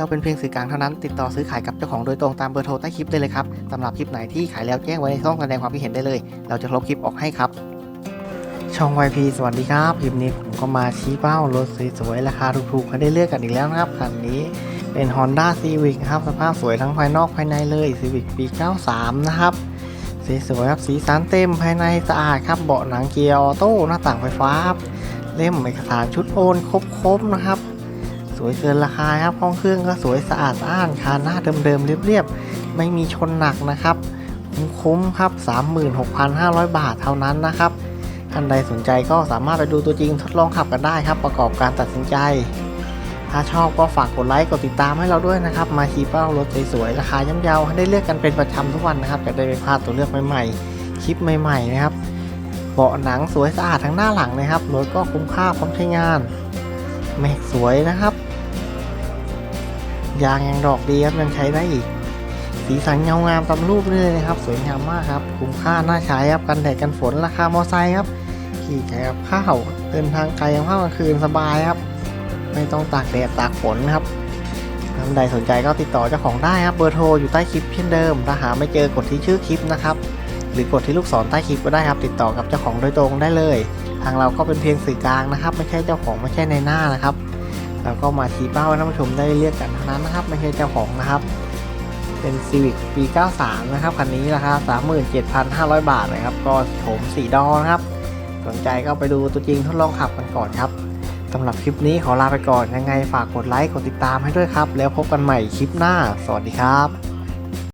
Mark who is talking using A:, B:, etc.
A: เราเป็นเพียงสื่อกลางเท่านั้น ติดต่อซื้อขายกับเจ้าของโดยตรงตามเบอร์โทรใต้คลิปได้เลยครับสำหรับคลิปไหนที่ขายแล้วแจ้งไว้ในช่องแสดงความคิดเห็นได้เลย เราจะลบคลิปออกให้ครับ ช่อง YP สวัสดีครับคลิปนี้ผมก็มาชี้เป้ารถสวยๆราคาถูกๆให้ได้เลือกกันอีกแล้วนะครับคันนี้เป็น Honda Civic ครับสภาพสวยทั้งภายนอกภายในเลย Civic ปี 93 นะครับสีสวยครับสีสันเต็มภายในสะอาดครับเบาะหนังเกียร์ออโต้หน้าต่างไฟฟ้าครับเล่มเอกสารชุดโอนครบๆนะครับ สวยเกินราคาครับห้องเครื่องก็สวยสะอาดสะอ้านคาหน้าเดิมๆเรียบๆไม่มีชนหนักนะครับ คุ้มๆครับ 36,500 บาทเท่านั้นนะครับท่านใดสนใจก็สามารถไปดูตัวจริงทดลองขับกันได้ครับ ประกอบการตัดสินใจ ถ้าชอบก็ฝากกดไลค์กดติดตามให้เราด้วยนะครับ มาชี้เป้ารถสวยๆราคาย่อมเยาให้ได้เลือกกันเป็นประจำทุกวันนะครับจะได้ไม่พลาดตัวเลือกใหม่ๆคลิปใหม่ๆนะครับเบาะหนังสวยสะอาดทั้งหน้าหลังนะครับรถก็คุ้มค่าพร้อมใช้งานแม็กสวยนะครับ ยางยังดอกดีครับยังใช้ได้อีก สีสันเงางามตามรูปเลยนะครับ สวยงามมากครับ คุ้มค่าน่าใช้ครับกันแดดกันฝนราคามอไซค์ครับ ขี่แข่กับข้าวเดินทางไกลยังข้าวกลางคืนสบายครับ ไม่ต้องตากแดดตากฝนครับท่านใดสนใจก็ติดต่อเจ้าของได้ครับเบอร์โทรอยู่ใต้คลิปเช่นเดิมถ้าหาไม่เจอกดที่ชื่อคลิปนะครับหรือกดที่ลูกศรใต้คลิปก็ได้ครับ ติดต่อกับเจ้าของโดยตรงได้เลย ทางเราก็เป็นเพียงสื่อกลางนะครับ ไม่ใช่เจ้าของไม่ใช่ในหน้านะครับ แล้วก็มาชี้เป้าให้ท่านผู้ชมได้เลือกกันเท่านั้นนะครับ ไม่ใช่เจ้าของนะครับ เป็น Civic ปี 93 นะครับคันนี้ราคา37,500 บาทนะครับ ก็โฉมสีดอนะครับ สนใจก็ไปดูตัวจริงทดลองขับกันก่อนครับสำหรับคลิปนี้ขอลาไปก่อนยังไงฝากกดไลค์กดติดตามให้ด้วยครับ แล้วพบกันใหม่คลิปหน้า สวัสดีครับ